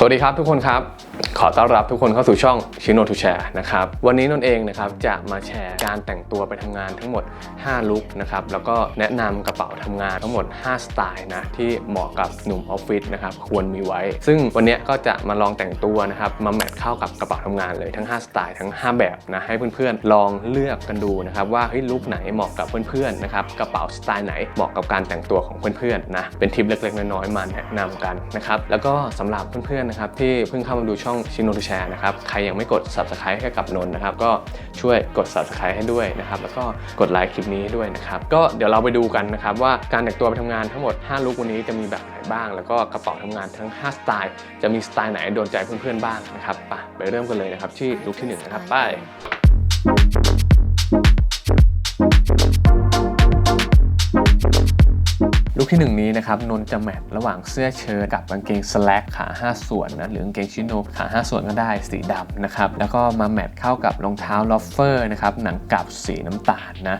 สวัสดีครับทุกคนครับ ขอต้อนรับทุกคนเข้าสู่ช่องชิโนทูแชร์นะครับวันนี้นนท์เองนะครับจะมาแชร์การแต่งตัวไปทำงานทั้งหมด 5 ลุคนะครับแล้วก็แนะนำกระเป๋าทำงานทั้งหมด 5 สไตล์นะที่เหมาะกับหนุ่มออฟฟิศนะครับควรมีไว้ ซึ่งวันนี้ก็จะมาลองแต่งตัวนะครับมาแมทเข้ากับกระเป๋าทำงานเลยทั้ง 5 สไตล์ทั้ง 5 แบบนะให้เพื่อนๆลองเลือกกันดูนะครับว่าเฮ้ยลุคไหนเหมาะกับเพื่อนๆนะครับกระเป๋าสไตล์ไหนเหมาะกับการแต่งตัวของเพื่อนๆนะเป็นทิปเล็กๆน้อยๆมาแนะนำกันนะครับแล้วก็สำหรับเพื่อนๆนะครับที่เพิ่งเข้ามาดูช่องชินโนทูแชร์นะครับใครยังไม่กด subscribe ให้กับนนนะครับก็ช่วยกด subscribe ให้ด้วยนะครับแล้วก็กดไลค์คลิปนี้ให้ด้วยนะครับก็เดี๋ยวเราไปดูกันนะครับว่าการแต่งตัวไปทำงานทั้งหมด 5 ลุควันนี้จะมีแบบไหนบ้าง แล้วก็กระเป๋าทำงานทั้ง 5 สไตล์ จะมีสไตล์ไหนโดนใจเพื่อนๆบ้างนะครับไปไปเริ่มกันเลยนะครับที่ลุคที่หนึ่งนะครับไป ที่หนึ่งนี้นะครับนนจะแมทระหว่างเสื้อเชิ้ตกับกางเกงสแลกขา 5 ส่วนนะหรือกางเกงชิโนขา 5 ส่วนก็ได้สีดำนะครับแล้วก็มาแมทเข้ากับรองเท้าลอฟเฟอร์นะครับหนังกลับสีน้ำตาลนะ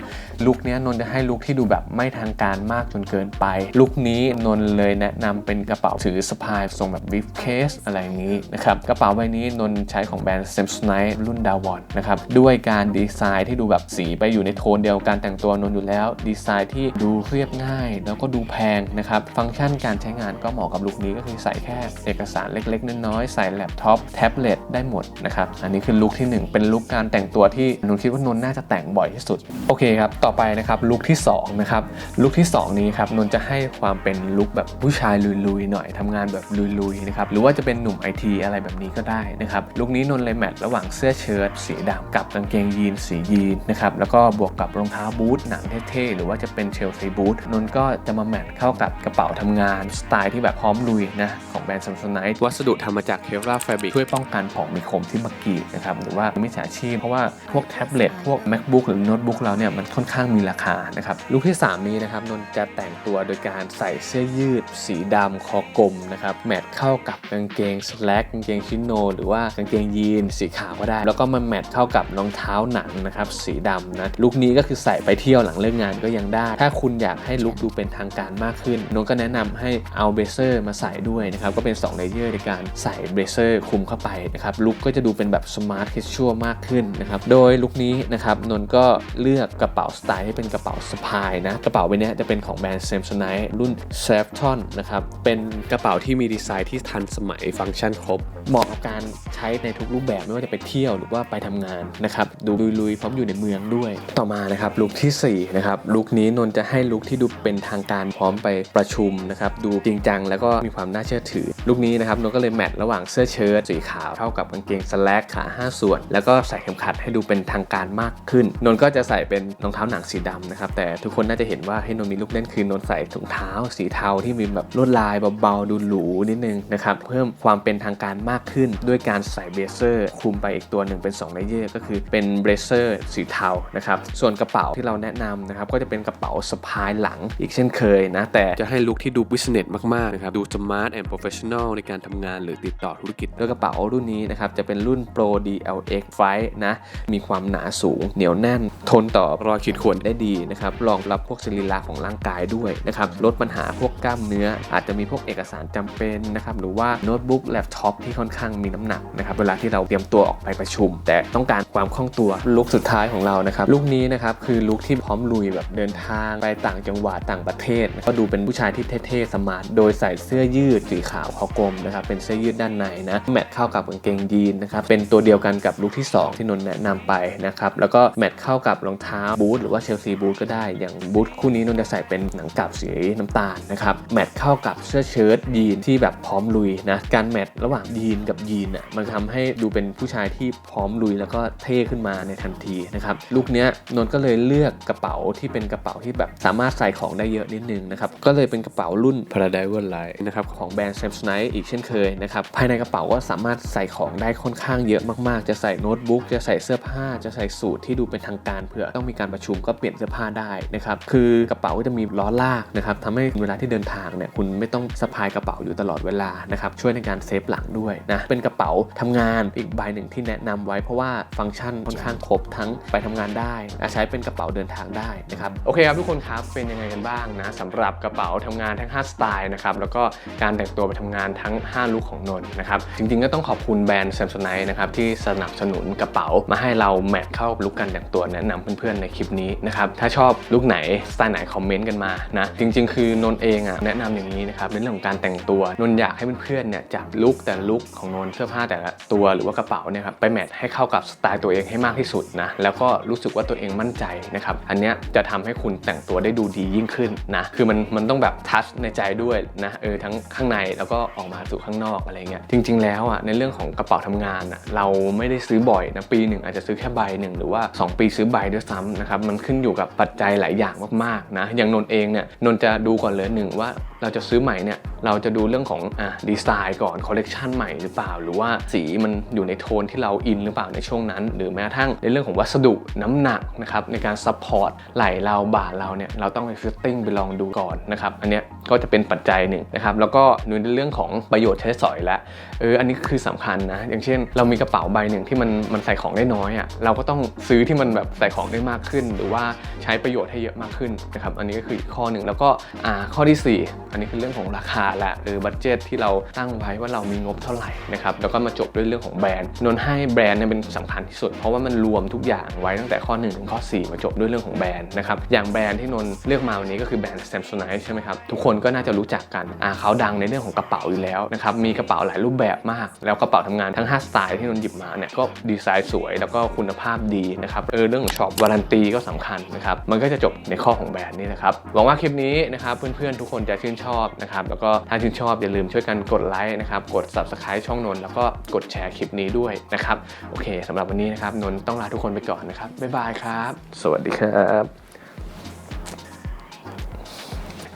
ลุคนี้นนจะให้ลุคที่ดูแบบไม่ทางการมากจนเกินไป ลุคนี้นนเลยแนะนำเป็นกระเป๋าถือสะพายทรงแบบบิฟเคสอะไรอย่างนี้นะครับกระเป๋าใบนี้นนใช้ของแบรนด์ Samsonite รุ่นดาวอนนะครับด้วยการดีไซน์ที่ดูแบบสีไปอยู่ในโทนเดียวกันแต่งตัวนนอยู่แล้ว ดีไซน์ที่ดูเรียบง่าย แล้วก็ดูแพพงนะครับ ฟังก์ชันการใช้งานก็เหมาะกับลุคนี้ก็คือใส่แค่เอกสารเล็กๆ น้อยๆ ใส่แล็ปท็อปแท็บเล็ตได้หมดนะครับ อันนี้คือลุคที่ 1 เป็นลุคการแต่งตัวที่นนท์คิดว่านนน่าจะแต่งบ่อยที่สุด โอเคครับ ต่อไปนะครับลุคที่2นะครับลุคที่ 2 นี้ครับนนจะให้ความเป็นลุคแบบผู้ชายลุยๆหน่อยทำงานแบบลุยๆนะครับหรือว่าจะเป็นหนุ่มไอทีอะไรแบบนี้ก็ได้นะครับลุคนี้นนเลยแมทระหว่างเสื้อเชิ้ตสีดำกับกางเกงยีนสียีนนะครับแล้วก็บวกกับรองเท้าบูทหนังเท่ๆหรือว่าจะเป็นเชลซีบูทนนก็จะมาแมทเข้ากับกระเป๋าทำงาน สไตล์ที่แบบพร้อมลุยนะ แบรนด์ Samsonite วัสดุทำมาจากเคลาแฟบริกช่วยป้องกันของมีคมที่มากรีดนะครับหรือว่ามิจฉาชีพเพราะว่าพวกแท็บเล็ตพวก macbook หรือโน้ตบุ๊กเราเนี่ยมันค่อนข้างมีราคานะครับลุคที่ 3 นี้นะครับนนท์จะแต่งตัวโดยการใส่เสื้อยืด สีดำคอกลมนะครับแมทเข้ากับกางเกงสแลกกางเกงชิโน หรือว่ากางเกงยีนสีขาวก็ได้ แล้วก็มาแมทเข้ากับรองเท้าหนังนะครับสีดำนะลุคนี้ก็คือใส่ไปเที่ยวหลังเลิกงานก็ยังได้ ถ้าคุณอยากให้ลุคดูเป็นทางการมากขึ้นนนท์ก็แนะนำให้เอาเบเซอร์มาใส่ด้วยนะครับก็เป็น2เลเยอร์ในการใส่เบรเซอร์คุมเข้าไปนะครับลุคก็จะดูเป็นแบบสมาร์ทแคชชวมากขึ้นนะครับโดยลุคนี้นะครับนนท์ก็เลือกกระเป๋าสไตล์ที่เป็นกระเป๋าสะพายนะกระเป๋าใบนี้จะเป็นของแบรนด์ Samsonite รุ่น s a f t o n นะครับเป็นกระเป๋าที่มีดีไซน์ที่ทันสมัยฟังก์ชันครบ เหมาะกับการใช้ในทุกรูปแบบไม่ว่าจะไปเที่ยวหรือว่าไปทำงานนะครับดูลุยๆพร้อมอยู่ในเมืองด้วย ต่อมานะครับลุคที่4นะครับลุคนี้นนท์จะให้ลุคที่ดูเป็นทางการพร้อมไปประชุมนะครับดูจริงจังแล้วก็มีความน่าเชื่อถือลุคนี้นะครับนนก็เลยแมทระหว่างเสื้อเชิ้ตสีขาวเข้ากับกางเกงสแลกขา5 ส่วน แล้วก็ใส่เข็มขัดให้ดูเป็นทางการมากขึ้น นนก็จะใส่เป็นรองเท้าหนังสีดำนะครับแต่ทุกคนน่าจะเห็นว่าให้นนมีลุคเล่นคือนนใส่ถุงเท้า สีเทาที่มีแบบลวดลายเบาๆดูหรูนิดนึงนะครับเพิ่มความเป็นทางการมากขึ้น ด้วยการใส่เบเซอร์คลุมไปอีกตัวหนึ่งเป็น2เลเยอร์ก็คือเป็นเบเซอร์สีเทานะครับส่วนกระเป๋าที่เราแนะนำนะครับก็จะเป็นกระเป๋าสะพายหลังอีกเช่นเคยนะแต่จะให้ลุคที่ดู business มากๆนะครับดู smart and professional ในการทำงานหรือติดต่อธุรกิจโดยกระเป๋ารุ่นนี้นะครับจะเป็นรุ่น Pro DLX 5นะมีความหนาสูง เหนียวแน่น ทนต่อรอยขีดข่วนได้ดีนะครับรองรับพวกสรีระของร่างกายด้วยนะครับลดปัญหาพวกกล้ามเนื้อ อาจจะมีพวกเอกสารจำเป็นนะครับหรือว่าโน้ตบุ๊กแล็ปท็อปที่ค่อนข้างมีน้ำหนักนะครับเวลาที่เราเตรียมตัวออกไปประชุม แต่ต้องการความคล่องตัวลุคสุดท้ายของเรานะครับลุคนี้นะครับคือลุคที่พร้อมลุยแบบเดินทางไปต่างจังหวัดต่างประเทศ ก็ดูเป็นผู้ชายที่เท่ๆสมาร์ทโดยใส่เสื้อยืดสีขาวคอกลมนะครับเป็นเสื้อยืดด้านในนะแมทเข้ากับกางเกงยีนนะครับเป็นตัวเดียวกันกับลุคที่ 2 ที่นนท์แนะนำไปนะครับแล้วก็แมทเข้ากับรองเท้าบูทหรือว่าเชลซีบูทก็ได้อย่างบูทคู่นี้นนท์จะใส่เป็นหนังกลับสีน้ำตาลนะครับแมทเข้ากับเสื้อเชิ้ตยีนที่แบบพร้อมลุยนะการแมทระหว่างยีนกับยีนอะมันทำให้ดูเป็นผู้ชายที่พร้อมลุยแล้วก็เท่ขึ้นมาในทันทีนะครับลุคเนี้ยนนท์ก็เลยเลือกกระเป๋าที่เป็นกระเป๋าที่แบบสามารถใส่ของได้เยอะนิดนึงนะครับก็เลยเป็นกระเป๋ารุ่น Paradise Line นะครับของแบรนด์ m s n i อีกเช่นเคยนะครับภายในกระเป๋าก็สามารถใส่ของได้ค่อนข้างเยอะมากๆ จะใส่โน้ตบุ๊กจะใส่เสื้อผ้า จะใส่สูทที่ดูเป็นทางการเผื่อต้องมีการประชุมก็เปลี่ยนเสื้อผ้าได้นะครับคือกระเป๋าก็จะมีล้อลากนะครับทำให้เวลาที่เดินทางเนี่ยคุณไม่ต้องสะพายกระเป๋าอยู่ตลอดเวลานะครับช่วยในการเซฟหลังด้วยนะเป็นกระเป๋าทำงานอีกใบหนึ่งที่แนะนำไว้เพราะว่าฟังก์ชันค่อนข้างครบทั้งไปทำงานได้และใช้เป็นกระเป๋าเดินทางได้นะครับโอเคครับทุกคนครับเป็นยังไงกันบ้างนะสำหรับกระเป๋าทำงานทั้ง 5 สไตล์นะครับแล้วก็การแต่งตัวไปทำงานทั้ง 5 ลุคของนนท์นะครับ จริงๆก็ต้องขอบคุณแบรนด์ Samsonite นะครับที่สนับสนุนกระเป๋ามาให้เราแมทเข้าลุคการแต่งตัวแนะนำเพื่อนๆในคลิปนี้นะครับถ้าชอบลุคไหนสไตล์ไหนคอมเมนต์กันมานะจริง ๆ คือนนท์เองอะแนะนำอย่างนี้นะครับในเรื่องของการแต่งตัวนนท์อยากให้เพื่อนๆเนี่ยจับลุคแต่ลุคของนนท์เสื้อผ้าแต่ละตัวหรือว่ากระเป๋าเนี่ยครับไปแมทให้เข้ากับสไตล์ตัวเองให้มากที่สุดนะแล้วก็รู้สึกว่าตัวเองมั่นใจนะครับอันเนี้ยจะทำให้คุณแต่งตัวได้ดูดียิ่งขึ้นนะคือมันมันต้องแบบทัชในใจด้วยนะเออทั้งข้างในแล้วก็ออกมาสู่ข้างนอกอะไรเงี้ยจริง ๆ แล้วอะในเรื่องของกระเป๋าทำงานอะเราไม่ได้ซื้อบ่อยนะปีหนึ่งอาจจะซื้อแค่ใบหนึ่งหรือว่า 2 ปีซื้อใบด้วยซ้ำนะครับมันขึ้นอยู่กับปัจจัยหลายอย่างมากๆนะอย่างนนท์เองเนี่ยนนท์จะดูก่อนเลยหนึ่งว่า เราจะซื้อใหม่เนี่ยเราจะดูเรื่องของอะดีไซน์ก่อนคอลเลกชันใหม่หรือเปล่า หรือว่าสีมันอยู่ในโทนที่เราอินหรือเปล่าในช่วงนั้น หรือแม้กระทั่งในเรื่องของวัสดุน้ำหนักนะครับในการซัพพอร์ตไหล่เราบ่าเราเนี่ยเราต้องไปฟิตติ้งไปลองดูก่อนนะครับอันเนี้ยก็จะเป็นปัจจัยหนึ่งนะครับแล้วก็ในเรื่องของประโยชน์ใช้สอยและเอออันนี้คือสำคัญนะอย่างเช่น เรามีกระเป๋าใบหนึ่งที่มันมันใส่ของได้น้อยอะ่ะเราก็ต้องซื้อที่มันแบบใส่ของได้มากขึ้น หรือว่าใช้ประโยชน์ให้เยอะมากขึ้นนะครับอันนี้ก็คืออีกข้อหนึ่งแล้วก็อ่าข้อที่สี่อันนี้คือเรื่องของราคาและหรือบัตเจตที่เราตั้งไว้ว่าเรามีงบเท่าไหร่นะครับแล้วก็มาจบด้วยเรื่องของแบรนด์นนให้แบรนด์เนี่ยเป็นสำคัญที่สุด เพราะว่ามันรวมทุกอย่างไว้ตั้งแต่ข้อ1ถึงข้อ 4 มาจบด้วยเรื่องของแบรนด์นะครับอย่างแบรนด์ที่นนเลือกมาวันนี้ก็คือแบรนด์ Samsonite ใช่ไหมครับทุกคนก็น่าจะรู้จักกันอ่าเขาดังในเรื่องของกระเป๋าอยู่แล้วนะครับมีกระเป๋าหลายรูปแบบมาก แล้วกระเป๋าทำงานทั้ง 5 สไตล์ที่นนหยิบมาเนี่ยก็ดีไซน์สวย แล้วก็คุณภาพดีนะครับเออเรื่องของช็อปวารันตีก็สำคัญนะครับมันก็จะจบในข้อของแบรนด์นี่นะครับหวังว่าคลิปนี้นะครับเพื่อนๆทุกคนจะชื่นชอบนะครับแล้วก็ถ้าชื่นชอบอย่าลืมช่วยกันกดไลค์นะครับกด subscribe ช่องนนท์แล้วก็กดแชร์คลิปนี้ด้วยนะครับโอเคสำหรับวันนี้นะครับนนท์ต้องลาทุกคนไปก่อนนะครับบ๊ายบายครับ สวัสดีครับ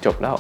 จบแล้ว